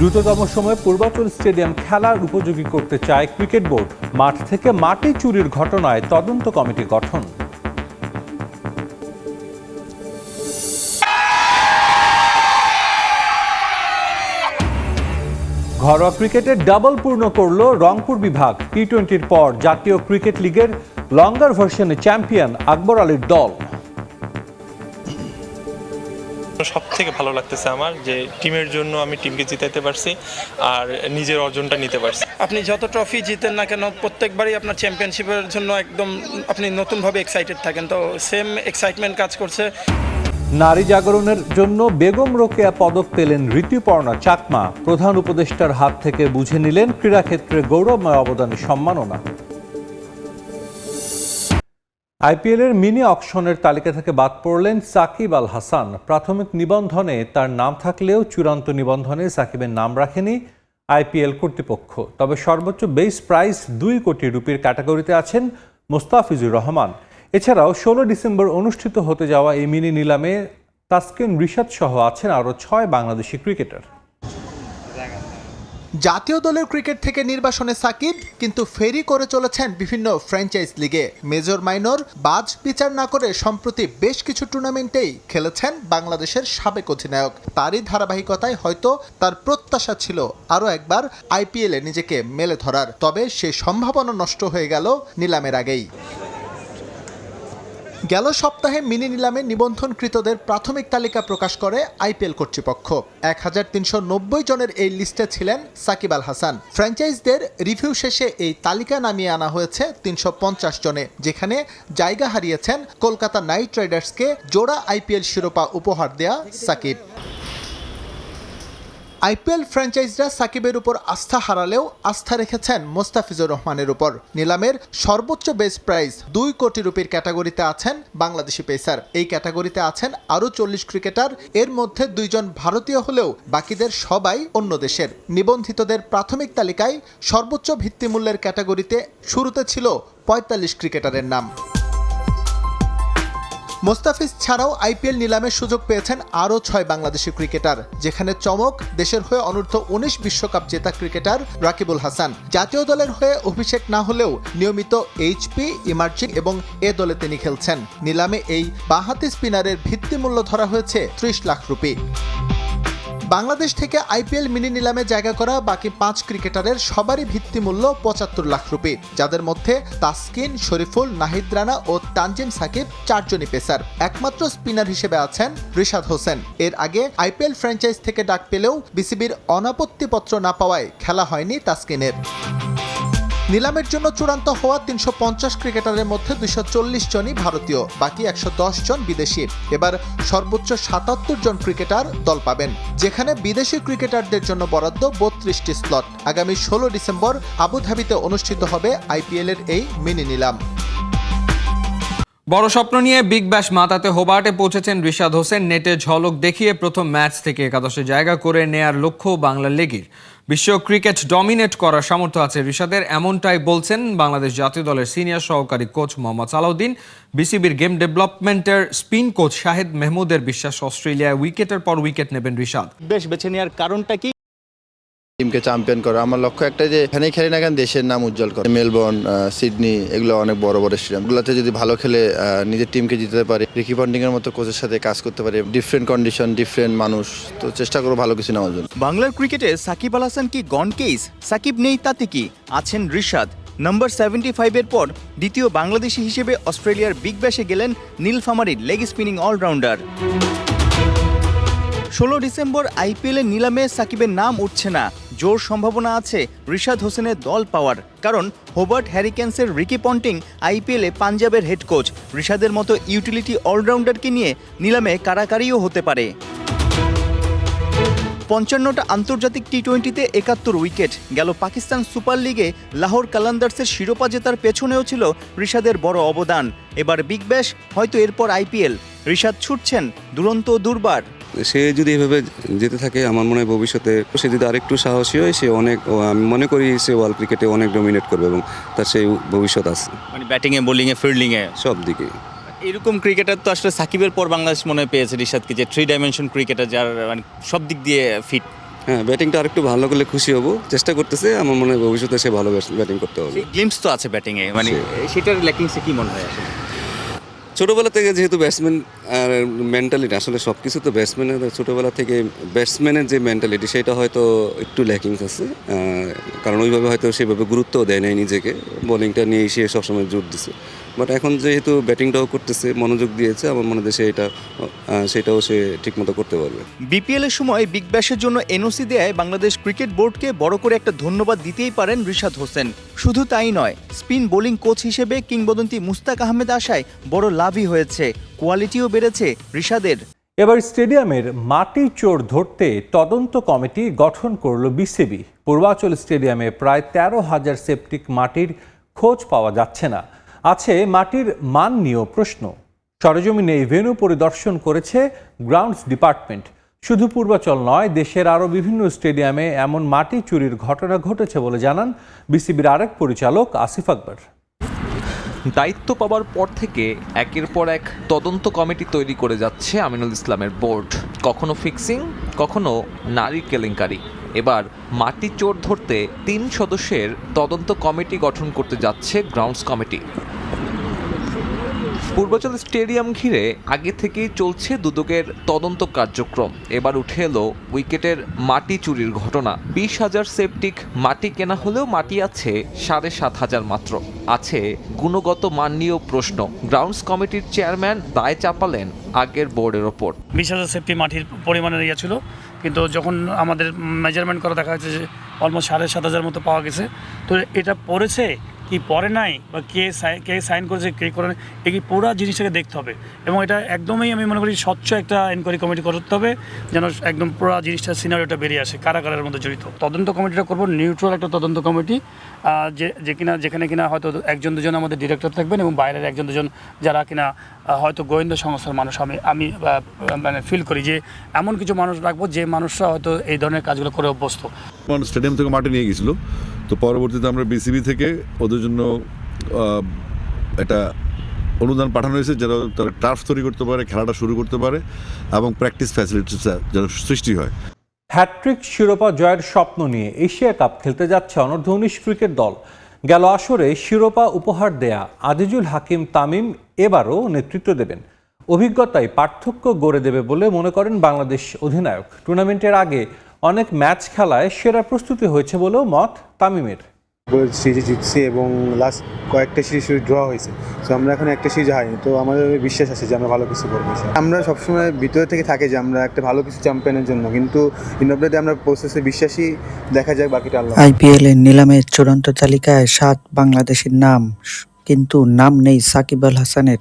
দ্রুততম সময়ে পূর্বাচল স্টেডিয়াম খেলার উপযোগী করতে চায় ক্রিকেট বোর্ড। মাঠ থেকে মাটি চুরির ঘটনায় তদন্ত কমিটি গঠন। ঘরোয়া ক্রিকেটে ডাবল পূর্ণ করল রংপুর বিভাগ। টি টোয়েন্টির পর জাতীয় ক্রিকেট লিগের লঙ্গার ভার্সনে চ্যাম্পিয়ন আকবর আলীর দল। সব থেকে ভালো লাগতেছে আমার যে টিমের জন্য আমি টিমকে জিতাইতে পারছি আর নিজের অর্জনটা নিতে পারছি। আপনি যত ট্রফি জিতেন না কেন প্রত্যেকবারই আপনার চ্যাম্পিয়নশিপের জন্য একদম আপনি নতুনভাবে এক্সাইটেড থাকেন। তো সেম এক্সাইটমেন্ট কাজ করছে। নারী জাগরণের জন্য বেগম রোকেয়া পদক পেলেন ঋতুপর্ণা চাকমা। প্রধান উপদেষ্টার হাত থেকে বুঝে নিলেন ক্রীড়াক্ষেত্রে গৌরবময় অবদানের সম্মাননা। আইপিএলের মিনি অকশনের তালিকা থেকে বাদ পড়লেন সাকিব আল হাসান। প্রাথমিক নিবন্ধনে তার নাম থাকলেও চূড়ান্ত নিবন্ধনে সাকিবের নাম রাখেনি আইপিএল কর্তৃপক্ষ। তবে সর্বোচ্চ বেস প্রাইস দুই কোটি রুপির ক্যাটাগরিতে আছেন মোস্তাফিজুর রহমান। এছাড়াও ষোলো ডিসেম্বর অনুষ্ঠিত হতে যাওয়া এই মিনি নিলামে তাসকিন রিশাদ সহ আছেন আরও ছয় বাংলাদেশি ক্রিকেটার। জাতীয় দলের ক্রিকেট থেকে নির্বাসনে সাকিব, কিন্তু ফেরি করে চলেছেন বিভিন্ন ফ্র্যাঞ্চাইজ লিগে। মেজর মাইনর বাজ বিচার না করে সম্প্রতি বেশ কিছু টুর্নামেন্টেই খেলেছেন বাংলাদেশের সাবেক অধিনায়ক। তারই ধারাবাহিকতায় হয়তো তার প্রত্যাশা ছিল আরও একবার আইপিএলে নিজেকে মেলে ধরার। তবে সে সম্ভাবনা নষ্ট হয়ে গেল নিলামের আগেই। গেল সপ্তাহে মিনি নিলামে নিবন্ধনকৃতদের প্রাথমিক তালিকা প্রকাশ করে আইপিএল কর্তৃপক্ষ। এক হাজার তিনশো নব্বই জনের এই লিস্টে ছিলেন সাকিব আল হাসান। ফ্র্যাঞ্চাইজদের রিভিউ শেষে এই তালিকা নামিয়ে আনা হয়েছে তিনশো পঞ্চাশ জনে, যেখানে জায়গা হারিয়েছেন কলকাতা নাইট রাইডার্সকে জোড়া আইপিএল শিরোপা উপহার দেয়া সাকিব। আইপিএল ফ্র্যাঞ্চাইজরা সাকিবের উপর আস্থা হারালেও আস্থা রেখেছেন মোস্তাফিজুর রহমানের উপর। নিলামের সর্বোচ্চ বেস প্রাইস দুই কোটি রুপির ক্যাটাগরিতে আছেন বাংলাদেশি পেসার। এই ক্যাটাগরিতে আছেন আরও চল্লিশ ক্রিকেটার, এর মধ্যে দুইজন ভারতীয় হলেও বাকিদের সবাই অন্য দেশের। নিবন্ধিতদের প্রাথমিক তালিকায় সর্বোচ্চ ভিত্তিমূল্যের ক্যাটাগরিতে শুরুতে ছিল পঁয়তাল্লিশ ক্রিকেটারের নাম। মোস্তাফিজ ছাড়াও আইপিএল নিলামের সুযোগ পেয়েছেন আরও ছয় বাংলাদেশি ক্রিকেটার, যেখানে চমক দেশের হয়ে অনূর্ধ্ব উনিশ বিশ্বকাপ জেতা ক্রিকেটার রাকিবুল হাসান। জাতীয় দলের হয়ে অভিষেক না হলেও নিয়মিত এইচপি, ইমার্জিং এবং এ দলে তিনি খেলছেন। নিলামে এই বাহাতি স্পিনারের ভিত্তিমূল্য ধরা হয়েছে ত্রিশ লাখ রুপি। বাংলাদেশ থেকে আইপিএল মিনি নিলামে জায়গা করা বাকি পাঁচ ক্রিকেটারের সবারই ভিত্তিমূল্য পঁচাত্তর লাখ রুপি, যাদের মধ্যে তাসকিন, শরীফুল, নাহিদ রানা ও তানজিম সাকিব চারজনই পেসার। একমাত্র স্পিনার হিসেবে আছেন রিশাদ হোসেন। এর আগে আইপিএল ফ্র্যাঞ্চাইজ থেকে ডাক পেলেও বিসিবির অনাপত্তিপত্র না পাওয়ায় খেলা হয়নি তাসকিনের। নিলামের জন্য চূড়ান্ত হওয়া তিনশো পঞ্চাশ ক্রিকেটারের মধ্যে চল্লিশ জনই ভারতীয়, বাকি একশো দশ জন বিদেশি। এবার সর্বোচ্চ সাতাত্তর জন ক্রিকেটার দল পাবেন, যেখানে বিদেশি ক্রিকেটারদের জন্য বরাদ্দ বত্রিশটি স্লট আগামী ষোলো ডিসেম্বর আবুধাবিতে অনুষ্ঠিত হবে আইপিএল এর এই মিনি নিলাম। বড় স্বপ্ন নিয়ে বিগ ব্যাশ মাতাতে হোবার্টে পৌঁছেছেন রিশাদ হোসেন। নেটে ঝলক দেখিয়ে প্রথম ম্যাচ থেকে একাদশে জায়গা করে নেয়ার লক্ষ্য বাংলা লেগির। বিশ্ব ক্রিকেট ডমিনেট করার সামর্থ্য আছে রিশাদের, এমনটাই বলছেন বাংলাদেশ জাতীয় দলের সিনিয়র সহকারী কোচ মোহাম্মদ সালাউদ্দিন। বিসিবির গেম ডেভেলপমেন্টের স্পিন কোচ শাহেদ মেহমুদের বিশ্বাস, অস্ট্রেলিয়ায় উইকেটের পর উইকেট নেবেন রিশাদ। বেশ বেছে নেওয়ার কারণটা কি? টিমকে চ্যাম্পিয়ন করা। আমার লক্ষ্য একটা যে, এখানেই খেলি না কেন দেশের নাম উজ্জ্বল করে। মেলবোর্ন সিডনি এগুলো অনেক বড় বড় স্টেডিয়াম এগুলোতে যদি ভালো খেলে নিজের টিমকে জিততে পারে রিকি পন্ডিং এর মতো কোচের সাথে কাজ করতে পারে ডিফারেন্ট কন্ডিশন ডিফারেন্ট মানুষ, তো চেষ্টা করো ভালো কিছু নেওয়ার জন্য। বাংলার ক্রিকেটে সাকিব আল হাসান কি গন কেস সাকিব নেই, তাতে কি? আছেন রিশাদ। নম্বর সেভেন্টি ফাইভের পর দ্বিতীয় বাংলাদেশি হিসেবে অস্ট্রেলিয়ার বিগ ব্যাশে গেলেন নীলফামারির লেগ স্পিনিং অলরাউন্ডার ষোলো ডিসেম্বর আইপিএল এর নিলামে সাকিবের নাম উঠছে না। জোর সম্ভাবনা আছে রিশাদ হোসেনের দল পাওয়ার, কারণ হোবার্ট হ্যারিকেন্সের রিকি পন্টিং আইপিএলে পাঞ্জাবের হেড কোচ। রিশাদের মতো ইউটিলিটি অলরাউন্ডারকে নিয়ে নিলামে কারাকারিও হতে পারে। পঞ্চান্নটা আন্তর্জাতিক টি টোয়েন্টিতে একাত্তর উইকেট, গেল পাকিস্তান সুপার লিগে লাহোর কালান্দার্সের শিরোপা জেতার পেছনেও ছিল ঋষাদের বড় অবদান। এবার বিগ ব্যাশ, হয়তো এরপর আইপিএল। ঋষাদ ছুটছেন দুরন্ত দুর্বার। সে যদি এভাবে যেতে থাকে আমার মনে হয় ভবিষ্যতে সে যদি আরেকটু সাহসী হয় সে অনেক আমি মনে করি সে ওয়ার্ল্ড ক্রিকেটে অনেক ডমিনেট করবে এবং তার সেই ভবিষ্যৎ আছে। মানে ব্যাটিংয়ে বোলিংয়ে ফিল্ডিংয়ে সব দিকে এরকম ক্রিকেটার তো আসলে সাকিবের পর বাংলাদেশ মনে পেয়েছে ঋষাদকে যে থ্রি ডাইমেনশন ক্রিকেটার যার মানে সব দিক দিয়ে ফিট হ্যাঁ ব্যাটিংটা আরেকটু ভালো করলে খুশি হব চেষ্টা করতেছে আমার মনে হয় ভবিষ্যতে সে ভালো ব্যাটিং করতে হবে। গ্লিমস তো আছে ব্যাটিংয়ে মানে সেটার ল্যাকিংসে কি মনে হয় আসলে? ছোটোবেলা থেকে যেহেতু ব্যাটসম্যান আর মেন্টালিটি আসলে সব কিছু তো ব্যাটসম্যানের ছোটোবেলা থেকে ব্যাটসম্যানের যে মেন্টালিটি সেটা হয়তো একটু ল্যাকিংস আছে। কারণ ওইভাবে হয়তো সেভাবে গুরুত্বও দেয় নাই নিজেকে। বোলিংটা নিয়ে এসে সবসময় জোর দিছে। বাট এখন যেহেতু ব্যাটিংটাও করতেছে মনোযোগ দিয়েছে আমার মনে হয় এটা সেটাও সে ঠিকমতো করতে পারবে। বিপিএল এর সময় বিগ ব্যাশের জন্য এনওসি দেয় বাংলাদেশ ক্রিকেট বোর্ডকে বড় করে একটা ধন্যবাদ দিতেই পারেন রিশাদ হোসেন। শুধু তাই নয় স্পিন বোলিং কোচ হিসেবে কিংবদন্তি মুস্তাক আহমেদ আশায় বড় লাভই হয়েছে কোয়ালিটিও বেড়েছে রিশাদের। এবার স্টেডিয়ামের মাটি চোর ধরতে তদন্ত কমিটি গঠন করল বিসিবি পূর্বাচল স্টেডিয়ামে প্রায় তেরো হাজার সেপটিক মাটির খোঁজ পাওয়া যাচ্ছে না। আছে মাটির মান নিয়েও প্রশ্ন। সরজমিনে এই ভেন্যু পরিদর্শন করেছে গ্রাউন্ডস ডিপার্টমেন্ট। শুধু পূর্বাচল নয়, দেশের আরও বিভিন্ন স্টেডিয়ামে এমন মাটি চুরির ঘটনা ঘটেছে বলে জানান বিসিবির আরেক পরিচালক আসিফ আকবর। দায়িত্ব পাওয়ার পর থেকে একের পর এক তদন্ত কমিটি তৈরি করে যাচ্ছে আমিনুল ইসলামের বোর্ড। কখনো ফিক্সিং, কখনো নারী কেলেঙ্কারি। এবার মাটি চোর ধরতে তিন সদস্যের তদন্ত কমিটি গঠন করতে যাচ্ছে গ্রাউন্ডস কমিটি। পূর্বাচল স্টেডিয়াম ঘিরে আগে থেকেই চলছে দুদকের তদন্ত কার্যক্রম। এবার উঠে এলো উইকেটের মাটি চুরির ঘটনা। বিশ হাজার সেপটিক মাটি কেনা হলেও মাটি আছে সাড়ে সাত হাজার মাত্র। আছে গুণগত মান নিয়েও প্রশ্ন। গ্রাউন্ডস কমিটির চেয়ারম্যান দায় চাপালেন আগের বোর্ডের ওপর। বিশ হাজার সেফটি মাটির পরিমাণের ইয়ে ছিল, কিন্তু যখন আমাদের মেজারমেন্ট করা দেখা যাচ্ছে যে অলমোস্ট সাড়ে সাত হাজার মতো পাওয়া গেছে, তো এটা পড়েছে কি পড়ে নাই বা কে কে সাইন করেছে, কে করে এই কি পুরো জিনিসটাকে দেখতে হবে। এবং এটা একদমই আমি মনে করি স্বচ্ছ একটা এনকোয়ারি কমিটি করতে হবে, যেন একদম পুরো জিনিসটা সিনারিওটা বেরিয়ে আসে কারা কারার মধ্যে জড়িত। তদন্ত কমিটিটা করব নিউট্রাল একটা তদন্ত কমিটি যে যে কিনা, যেখানে কিনা হয়তো একজন দুজন আমাদের ডিরেক্টর থাকবেন এবং বাইরের একজন দুজন যারা কিনা হয়তো গোয়েন্দা সংস্থার মানুষ। আমি আমি মানে ফিল করি যে এমন কিছু মানুষ রাখব, যে মানুষরা হয়তো এই ধরনের কাজগুলো করে অভ্যস্ত। স্টেডিয়াম থেকে মাঠে নিয়ে গেছিল? তো পরবর্তীতে আমরা বিসিবি থেকে ওদের জন্য একটা অনুদান পাঠানো হয়েছে যেন তারা টার্ফ তৈরি করতে পারে, খেলাটা শুরু করতে পারে এবং প্র্যাকটিস ফ্যাসিলিটিস যেন সৃষ্টি হয়। হ্যাট্রিক শিরোপা জয়ের স্বপ্ন নিয়ে এশিয়া কাপ খেলতে যাচ্ছে অনূর্ধ্ব উনিশ ক্রিকেট দল। গেল আসরে শিরোপা উপহার দেয়া আজিজুল হাকিম তামিম এবারও নেতৃত্ব দেবেন। অভিজ্ঞতায় পার্থক্য গড়ে দেবে বলে মনে করেন বাংলাদেশ অধিনায়ক। টুর্নামেন্টের আগে অনেক ম্যাচ খেলায় সেরা প্রস্তুতি হয়েছে বলেও মত তামিমের। সিরিজ জিতছি এবং লাস্ট কয়েকটা সিরিজ ড্র হয়েছে। তো আমরা এখন একটা সিরিজ হারিনি। তো আমাদের বিশ্বাস আছে যে আমরা ভালো কিছু করব আমরা সবসময় ভিতরে থেকে থাকে যে আমরা একটা ভালো কিছু চ্যাম্পিয়নের জন্য। কিন্তু ইন্ডোপ্লেতে আমরা প্রসেসে বিশ্বাসী দেখা যাক বাকিটা আল্লাহ আইপিএল এর নিলামের চূড়ান্ত তালিকায় সাত বাংলাদেশের নাম কিন্তু নাম নেই সাকিব আল হাসানের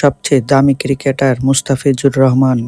সবচেয়ে দামি ক্রিকেটার মুস্তাফিজুর রহমান।